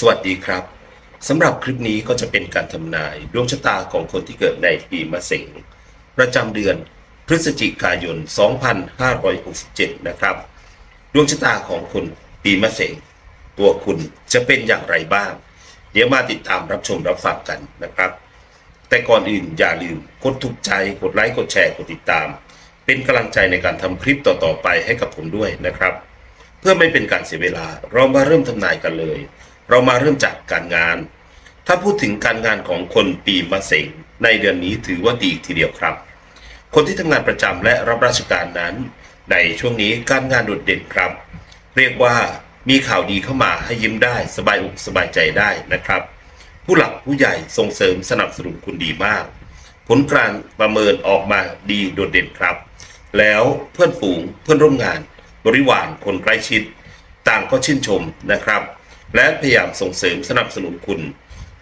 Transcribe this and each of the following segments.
สวัสดีครับสำหรับคลิปนี้ก็จะเป็นการทำนายดวงชะตาของคนที่เกิดในปีมะเสงประจำเดือนพฤศจิกายน 2567 นะครับ ดวงชะตาของคนปีมะเสงตัวคุณจะเป็นอย่างไรบ้าง เดี๋ยวมาติดตามรับชมรับฟังกันนะครับ แต่ก่อนอื่นอย่าลืมกดถูกใจกดไลค์กดแชร์กดติดตาม เป็นกำลังใจในการทำคลิปต่อๆไปให้กับผมด้วยนะครับ เพื่อไม่เป็นการเสียเวลาเรามาเริ่มทำนายกันเลย เรามาเริ่มจากการงาน ถ้าพูดถึงการงานของคนปีมะเสงในเดือนนี้ถือว่าดีทีเดียวครับ คนที่ทำงานประจำและรับราชการนั้น ในช่วงนี้การงานโดดเด่นครับ เรียกว่ามีข่าวดีเข้ามาให้ยิ้มได้สบายอกสบายใจได้นะครับ ผู้หลักผู้ใหญ่ส่งเสริมสนับสนุนคุณดีมาก ผลการประเมินออกมาดีโดดเด่นครับ แล้วเพื่อนฝูงเพื่อนร่วมงาน บริวารคนใกล้ชิด ต่างก็ชื่นชมนะครับ และพยายามส่งเสริมสนับสนุนคุณ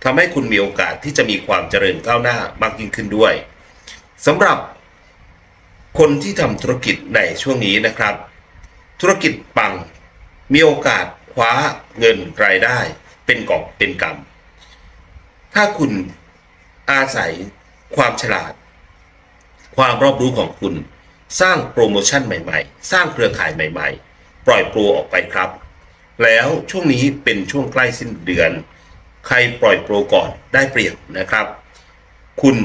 ทำให้คุณมีโอกาสที่จะมีความเจริญก้าวหน้ามากยิ่งขึ้นด้วยสำหรับคนที่ทำธุรกิจในช่วงนี้นะครับ ธุรกิจปังมีโอกาสคว้าเงินรายได้ เป็นกอบเป็นกำถ้าคุณอาศัยความฉลาด ความรอบรู้ของคุณ สร้างโปรโมชั่นใหม่ ๆ สร้างเครือข่ายใหม่ ๆ ปล่อยโปรออกไปครับ แล้วช่วงนี้เป็นช่วงใกล้สิ้นเดือน ใครปล่อยโปรก่อนได้เปรียบนะครับ คุณ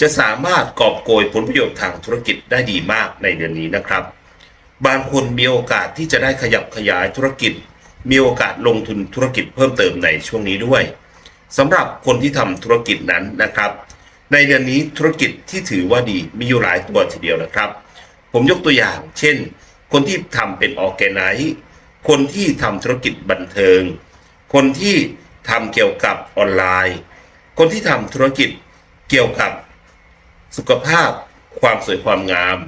จะสามารถกอบโกยผลประโยชน์ทางธุรกิจได้ดีมากในเดือนนี้นะครับ บางคนมีโอกาสที่จะได้ขยับขยายธุรกิจ มีโอกาสลงทุนธุรกิจเพิ่มเติมในช่วงนี้ด้วยสำหรับคนที่ทำธุรกิจนั้นนะครับ ในเดือนนี้ธุรกิจที่ถือว่าดีมีอยู่หลายตัวทีเดียวนะครับ ผมยกตัวอย่าง เช่น คนที่ทำเป็นออแกไนซ์ คนที่ทำธุรกิจบันเทิง คนที่ทำเกี่ยวกับออนไลน์ คนที่ทำธุรกิจเกี่ยวกับสุขภาพความสวยความงาม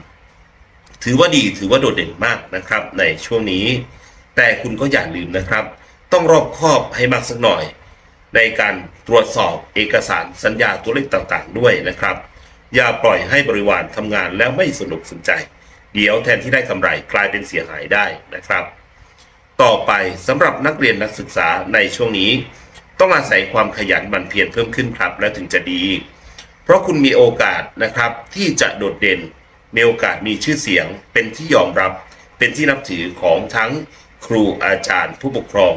ถือว่าดีถือว่าโดดเด่นมากนะครับ ในช่วงนี้ แต่คุณก็อย่าลืมนะครับ ต้องรอบคอบให้มากสักหน่อย ในการตรวจสอบเอกสารสัญญาตัวเลขต่างๆ ด้วยนะครับ อย่าปล่อยให้บริวารทำงานแล้วไม่สนุกสนใจ เดี๋ยวแทนที่ได้กำไรกลายเป็นเสียหายได้นะครับ ต่อไปสำหรับนักเรียนนักศึกษาในช่วงนี้ ต้องอาศัยความขยันหมั่นเพียรเพิ่มขึ้นครับและถึงจะดี เพราะคุณมีโอกาสนะครับที่จะโดดเด่นมีโอกาสมีชื่อเสียง เป็นที่ยอมรับ เป็นที่นับถือของทั้งครูอาจารย์ ผู้ปกครอง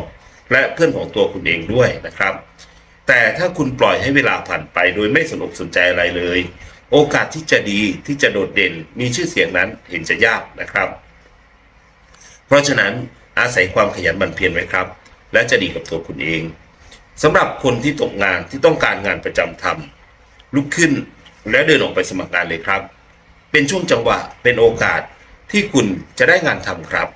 และเพื่อนของตัวคุณเองด้วยนะครับ แต่ถ้าคุณปล่อยให้เวลาผ่านไปโดยไม่สนอกสนใจอะไรเลย โอกาสที่จะดีที่จะโดดเด่นมีชื่อเสียงนั้นเห็นจะยากนะครับ เพราะฉะนั้น อาศัยความขยันหมั่นเพียรไว้ครับ และจะดีกับตัวคุณเองสำหรับคนที่ตกงานที่ต้องการงานประจำทำลุกขึ้นและเดินออกไปสมัครงานเลยครับ เป็นช่วงจังหวะเป็นโอกาสที่คุณจะได้งานทำครับ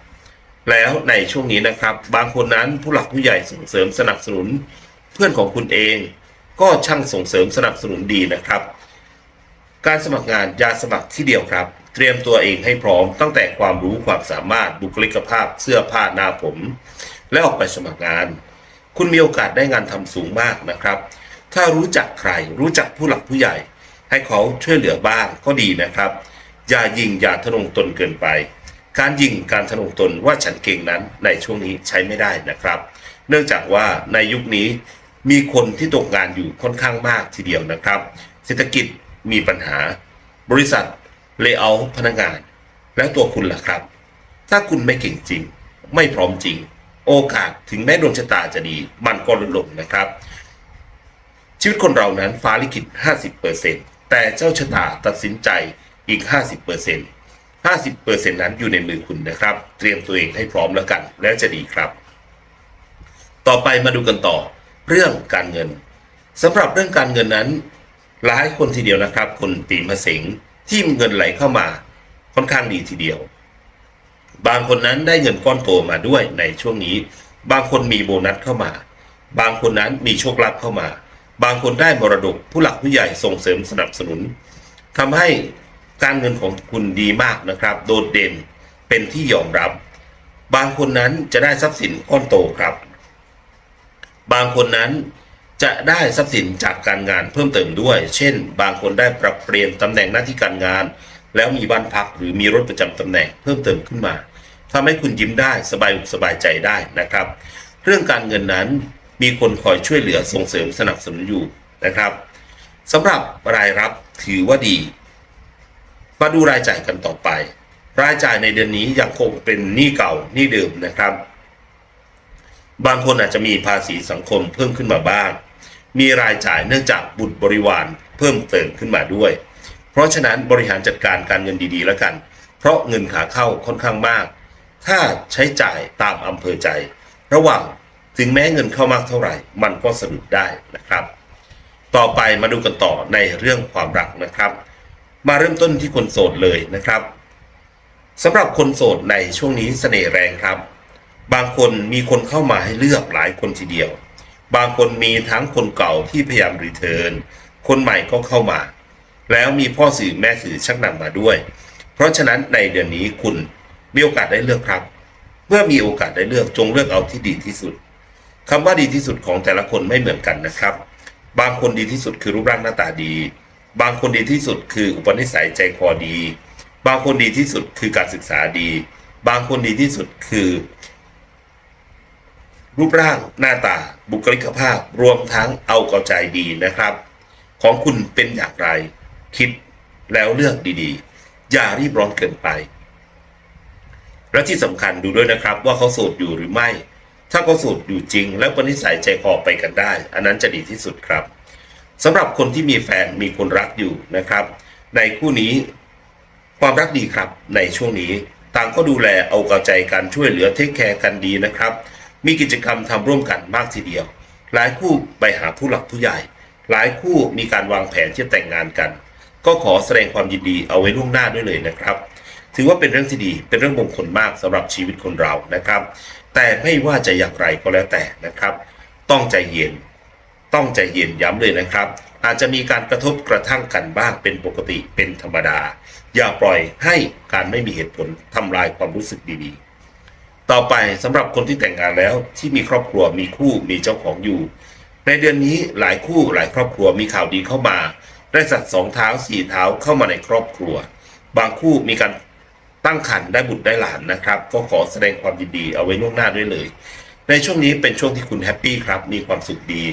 แล้วในช่วงนี้นะครับ บางคนนั้นผู้หลักผู้ใหญ่ส่งเสริมสนับสนุน เพื่อนของคุณเองก็ช่างส่งเสริมสนับสนุนดีนะครับ การสมัครงานอยาสมัครที่เดียวครับ เตรียมตัวเองให้พร้อมตั้งแต่ความรู้ความสามารถบุคลิกภาพเสื้อผ้าหน้าผม และออกไปสมัครงาน คุณมีโอกาสได้งานทำสูงมากนะครับ ถ้ารู้จักใคร รู้จักผู้หลักผู้ใหญ่ ให้เขาช่วยเหลือบ้างก็ดีนะครับ อย่ายิงอย่าทะนงตนเกินไป การยิงการทะนงตนว่าฉันเก่งนั้นในช่วงนี้ใช้ไม่ได้นะครับ เนื่องจากว่าในยุคนี้มีคนที่ตกงานอยู่ค่อนข้างมากทีเดียวนะครับ เศรษฐกิจมีปัญหา บริษัท เลเยอร์พนักงาน แล้วตัวคุณล่ะครับ ถ้าคุณไม่เก่งจริง ไม่พร้อมจริง โอกาสถึงแม้ดวงชะตาจะดี มันก็ลดลงนะครับ ชีวิตคนเรานั้นฟ้าลิขิต 50%แต่เจ้าชะตาตัดสินใจอีก 50% 50%นั้นอยู่ในมือคุณนะครับ เตรียมตัวเองให้พร้อมแล้วกัน แล้วจะดีครับ ต่อไปมาดูกันต่อ เรื่องการเงินสำหรับเรื่องการเงินนั้น หลายคนทีเดียวนะครับ คนปีมะเสง ที่มีเงินไหลเข้ามาค่อนข้างดีทีเดียว บางคนนั้นได้เงินก้อนโตมาด้วยในช่วงนี้ บางคนมีโบนัสเข้ามา บางคนนั้นมีโชคลาภเข้ามา บางคนได้มรดกผู้หลักผู้ใหญ่ส่งเสริมสนับสนุนทำให้การเงินของคุณดีมากนะครับ โดดเด่นเป็นที่ยอมรับ บางคนนั้นจะได้ทรัพย์สินก้อนโตครับ บางคนนั้น จะได้ทรัพย์สินจากการงานเพิ่มเติมด้วย เช่น บางคนได้ปรับเปลี่ยนตำแหน่งหน้าที่การงาน แล้วมีบ้านพักหรือมีรถประจำตำแหน่งเพิ่มเติมขึ้นมาทำให้คุณยิ้มได้สบายอกสบายใจได้นะครับ เรื่องการเงินนั้นมีคนคอยช่วยเหลือส่งเสริมสนับสนุนอยู่นะครับสำหรับรายรับถือว่าดี มาดูรายจ่ายกันต่อไป รายจ่ายในเดือนนี้ยังคงเป็นหนี้เก่าหนี้เดิมนะครับ บางคนอาจจะมีภาษีสังคมเพิ่มขึ้นมาบ้าง มีรายจ่ายเนื่องจากบุตรบริวารเพิ่มเติมขึ้นมาด้วย เพราะฉะนั้นบริหารจัดการการเงินดีๆแล้วกัน เพราะเงินขาเข้าค่อนข้างมาก ถ้าใช้จ่ายตามอำเภอใจ ระหว่างถึงแม้เงินเข้ามากเท่าไหร่ มันก็สรุปได้นะครับ ต่อไปมาดูกันต่อในเรื่องความรักนะครับ มาเริ่มต้นที่คนโสดเลยนะครับสำหรับคนโสดในช่วงนี้เสน่ห์แรงครับ บางคนมีคนเข้ามาให้เลือกหลายคนทีเดียว บางคนมีทั้งคนเก่าที่พยายามรีเทิร์นคนใหม่ก็เข้ามา แล้วมีพ่อสื่อแม่สื่อชักนำมาด้วย เพราะฉะนั้นในเดือนนี้คุณมีโอกาสได้เลือกครับ เมื่อมีโอกาสได้เลือกจงเลือกเอาที่ดีที่สุดคำว่าดีที่สุดของแต่ละคนไม่เหมือนกันนะครับ บางคนดีที่สุดคือรูปร่างหน้าตาดี บางคนดีที่สุดคืออุปนิสัยใจคอดี บางคนดีที่สุดคือการศึกษาดี บางคนดีที่สุดคือ รูปร่างหน้าตาบุคลิกภาพรวมทั้งเอากาใจดีนะครับ ของคุณเป็นอย่างไร คิดแล้วเลือกดีๆ อย่ารีบร้อนเกินไป และที่สำคัญดูด้วยนะครับว่าเขาโสดอยู่หรือไม่ ถ้าเขาโสดอยู่จริง แล้วปณิสัยใจคอไปกันได้ อันนั้นจะดีที่สุดครับสำหรับคนที่มีแฟนมีคนรักอยู่นะครับ ในคู่นี้ความรักดีครับในช่วงนี้ ต่างก็ดูแลเอากาใจกันช่วยเหลือเทคแคร์กันดีนะครับ มีกิจกรรมทำร่วมกันมากทีเดียว หลายคู่ไปหาผู้หลักผู้ใหญ่ หลายคู่มีการวางแผนที่จะแต่งงานกัน ก็ขอแสดงความยินดีเอาไว้ล่วงหน้าด้วยเลยนะครับ ถือว่าเป็นเรื่องที่ดีเป็นเรื่องมงคลมากสำหรับชีวิตคนเรานะครับ แต่ไม่ว่าจะอย่างไรก็แล้วแต่นะครับ ต้องใจเย็น ต้องใจเย็นย้ำเลยนะครับ อาจจะมีการกระทบกระทั่งกันบ้างเป็นปกติเป็นธรรมดา อย่าปล่อยให้การไม่มีเหตุผลทำลายความรู้สึกดีๆ ต่อไปสำหรับคนที่แต่งงานแล้วที่มีครอบครัวมีคู่มีเจ้าของอยู่ ในเดือนนี้หลายคู่หลายครอบครัวมีข่าวดีเข้ามา ได้สัตว์สองเท้าสี่เท้าเข้ามาในครอบครัว บางคู่มีการตั้งครรภ์ได้บุตรได้หลานนะครับ ก็ขอแสดงความยินดีเอาไว้ล่วงหน้าด้วยเลย ในช่วงนี้เป็นช่วงที่คุณแฮปปี้ครับมีความสุขดี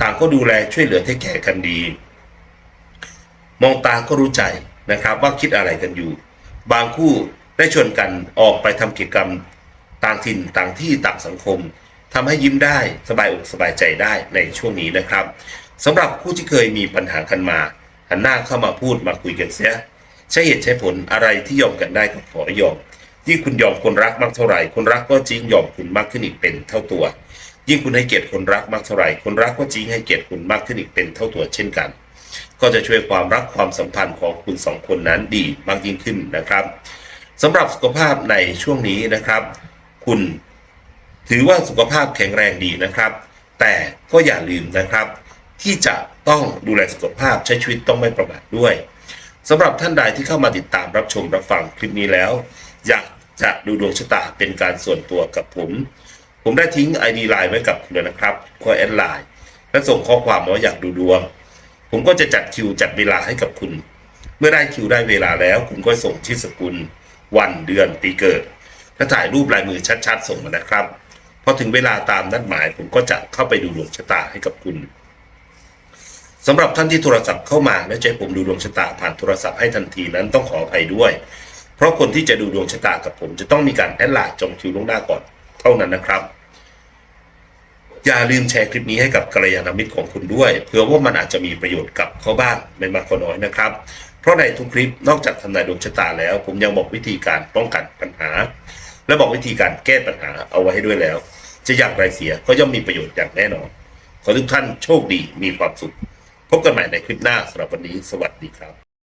ต่างก็ดูแลช่วยเหลือเทคแคร์กันดี มองตาก็รู้ใจนะครับว่าคิดอะไรกันอยู่ บางคู่ได้ชวนกันออกไปทำกิจกรรม ต่างถิ่นต่างที่ต่างสังคมทำให้ยิ้มได้สบายอกสบายใจได้ในช่วงนี้นะครับสำหรับผู้ที่เคยมีปัญหากันมาหันหน้าเข้ามาพูดมาคุยกันเสียใช้เหตุใช้ผลอะไรที่ยอมกันได้ก็ขอยอมยิ่งคุณยอมคนรักมากเท่าไหร่ คนรักก็จริงยอมคุณมากขึ้นอีกเป็นเท่าตัว ยิ่งคุณให้เกียรติคนรักมากเท่าไหร่ คนรักก็จริงให้เกียรติคุณมากขึ้นอีกเป็นเท่าตัวเช่นกัน ก็จะช่วยความรักความสัมพันธ์ของคุณสองคนนั้นดีมากยิ่งขึ้นนะครับสำหรับสุขภาพในช่วงนี้นะครับ คุณ ถือว่าสุขภาพแข็งแรงดีนะครับ แต่ก็อย่าลืมนะครับ ที่จะต้องดูแลสุขภาพใช้ชีวิตต้องไม่ประมาทด้วยสำหรับท่านใดที่เข้ามาติดตามรับชมรับฟังคลิปนี้แล้ว อยากจะดูดวงชะตาเป็นการส่วนตัวกับผม ผมได้ทิ้ง ID ไลน์ไว้กับคุณแล้วนะครับคอยแอดไลน์และส่งข้อความมาว่าอยากดูดวง ผมก็จะจัดคิวจัดเวลาให้กับคุณ เมื่อได้คิวได้เวลาแล้ว คุณก็ส่งชื่อสกุล วันเดือนปีเกิด และถ่ายรูปลายมือชัดๆ ส่งมานะครับพอถึงเวลาตามนัดหมายผมก็จะเข้าไปดูดวงชะตาให้กับคุณสำหรับท่านที่โทรศัพท์เข้ามาและจะให้ผมดูดวงชะตาผ่านโทรศัพท์ให้ทันทีนั้นต้องขออภัยด้วย เพราะคนที่จะดูดวงชะตากับผมจะต้องมีการแอดไลน์จองคิวล่วงหน้าก่อนเท่านั้นนะครับ อย่าลืมแชร์คลิปนี้ให้กับกัลยาณมิตรของคุณด้วยเผื่อว่ามันอาจจะมีประโยชน์กับเขาบ้างไม่มากก็น้อยนะครับ เพราะในทุกคลิปนอกจากทำนายดวงชะตาแล้ว ผมยังบอกวิธีการป้องกันปัญหา และบอกวิธีการแก้ปัญหาเอาไว้ให้ด้วยแล้ว จะอย่างไรเสียก็ย่อมมีประโยชน์อย่างแน่นอน ขอทุกท่านโชคดีมีความสุข พบกันใหม่ในคลิปหน้าสำหรับวันนี้สวัสดีครับ